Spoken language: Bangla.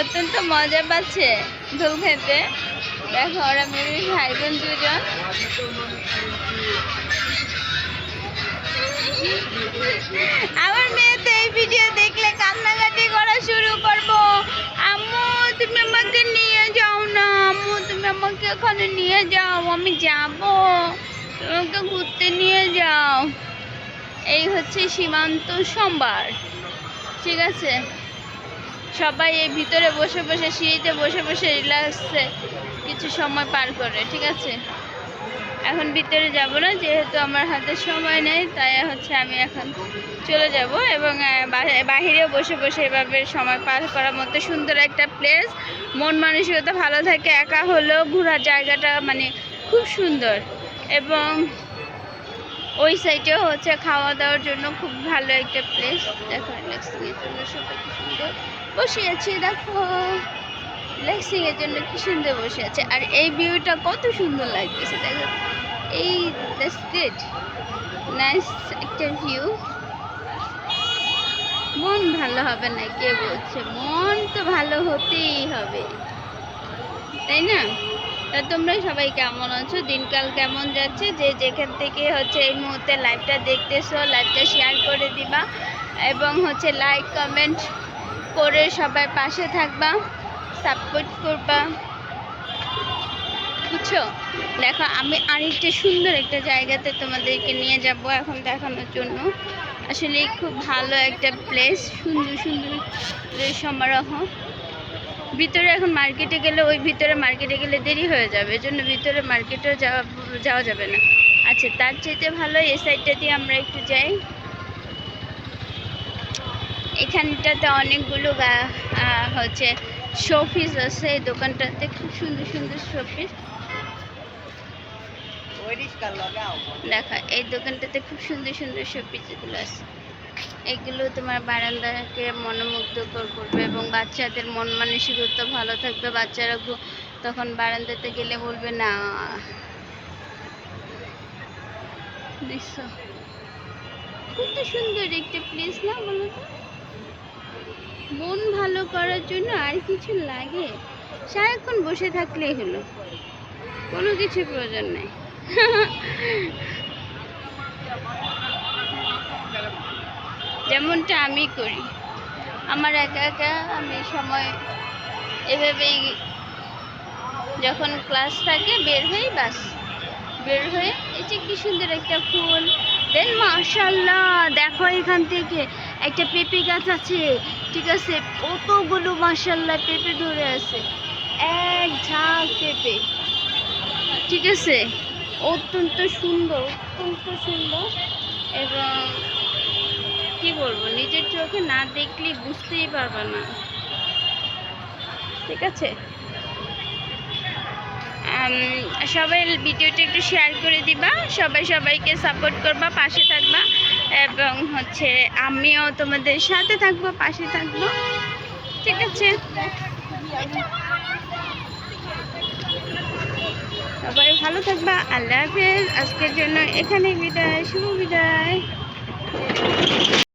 অত্যন্ত মজা পাচ্ছে দোল খেতে। দেখো, ওরা মেয়ে ভাই বোন দুজন। আমার মেয়ে তো এই ভিডিও দেখলে কান্নাকাটি করা শুরু করব। আম্মু, তুমি আমাকে নিয়ে যাও না। আম্মু, তুমি আমাকে ওখানে নিয়ে যাও। আমি যাব। তোমাকে ঘুরতে নিয়ে যাও। এই হচ্ছে সীমান্ত সোমবার ঠিক আছে? সবাই এই ভিতরে বসে বসে, সিঁড়িতে বসে বসে রিল্যাক্সে কিছু সময় পার করে, ঠিক আছে? এখন ভিতরে যাব না, যেহেতু আমার হাতে সময় নেই, তাই হচ্ছে আমি এখন চলে যাব এবং বাহিরেও বসে বসে এভাবে সময় পার করার মতো সুন্দর একটা প্লেস মন মানসিকতা ভালো থাকে, একা হলেও ঘোরার জায়গাটা মানে খুব সুন্দর। এবং ওই সাইডেও হচ্ছে খাওয়া দাওয়ার জন্য খুব ভালো একটা প্লেস দেখো জন্য সুন্দর বসে আছি, দেখো। রিল্যাক্সিং এর জন্য কি সুন্দর বসে আছে। আর এই ভিউটা কত সুন্দর লাগতেছে, দেখো। এই দ্যাটস নাইস একটা ভিউ মন ভালো হবে না, কে বলছে? মন তো ভালো হতেই হবে, তাই না? তা তোমরা সবাই কেমন আছো? দিনকাল কেমন যাচ্ছে? যে যেখান থেকে হচ্ছে এই মুহূর্তে লাইভটা দেখতেছো লাইভটা শেয়ার করে দিবা এবং হচ্ছে লাইক কমেন্ট করে সবাই পাশে থাকবা সাপোর্ট করবা। বুঝছ? দেখো, আমি আরেকটা সুন্দর একটা জায়গাতে তোমাদেরকে নিয়ে যাব এখন দেখানোর জন্য। আসলে খুব ভালো একটা প্লেস সুন্দর সুন্দর সমারোহ। ভিতরে এখন মার্কেটে গেলে ওই ভিতরে মার্কেটে গেলে দেরি হয়ে যাবে এজন্য ভিতরে মার্কেটেও যাওয়া যাওয়া যাবে না। আচ্ছা তার চাইতে ভালো এই সাইডটা দিয়ে আমরা একটু যাই। এখানটাতে অনেকগুলো হচ্ছে শোপিস আছে এই দোকানটাতে খুব সুন্দর সুন্দর শোপিস দেখা এই দোকানটাতে খুব সুন্দর সুন্দর শোপিসগুলো আছে। এগুলো তোমার বারান্দাকে মনোমুগ্ধকর করবে এবং বাচ্চাদের মন মানসিকতা ভালো থাকবে। বাচ্চারা তখন বারান্দাতে গেলে বলবে, না দেখছ কত সুন্দর একটা প্লেস না বলো তো? মন ভালো করার জন্য আর কিছু লাগে? সারাক্ষণ বসে থাকলেই হলো। কোনো কিছু প্রয়োজন নেই। যেমনটা আমি করি। আমার একা একা আমি সময় এভাবেই যখন ক্লাস থাকে বের হই, বাস। বের হয়ে এই যে কি সুন্দর একটা ফুল। দেন মাশাল্লাহ দেখো এখান থেকে একটা পেঁপে গাছ আছে। ঠিক আছে, কতগুলো মাশাল্লাহ পেঁপে ধরে আছে। এক ঝাঁক পেঁপে। ঠিক আছে, অত্যন্ত সুন্দর অত্যন্ত সুন্দর। এবং কি বলব? নিজের চোখে না দেখলে বুঝতেই পারবে না। ঠিক আছে? সবাই ভিডিওটা একটু শেয়ার করে দিবা। সবাই সবাইকে সাপোর্ট করবা, পাশে থাকবা এবং হচ্ছে আমিও তোমাদের সাথে থাকব, পাশে থাকব। ঠিক আছে? সবাই ভালো থাকবা। আল্লাহ হাফেজ। আজকের জন্য এখানে বিদায়। শুভ বিদায়।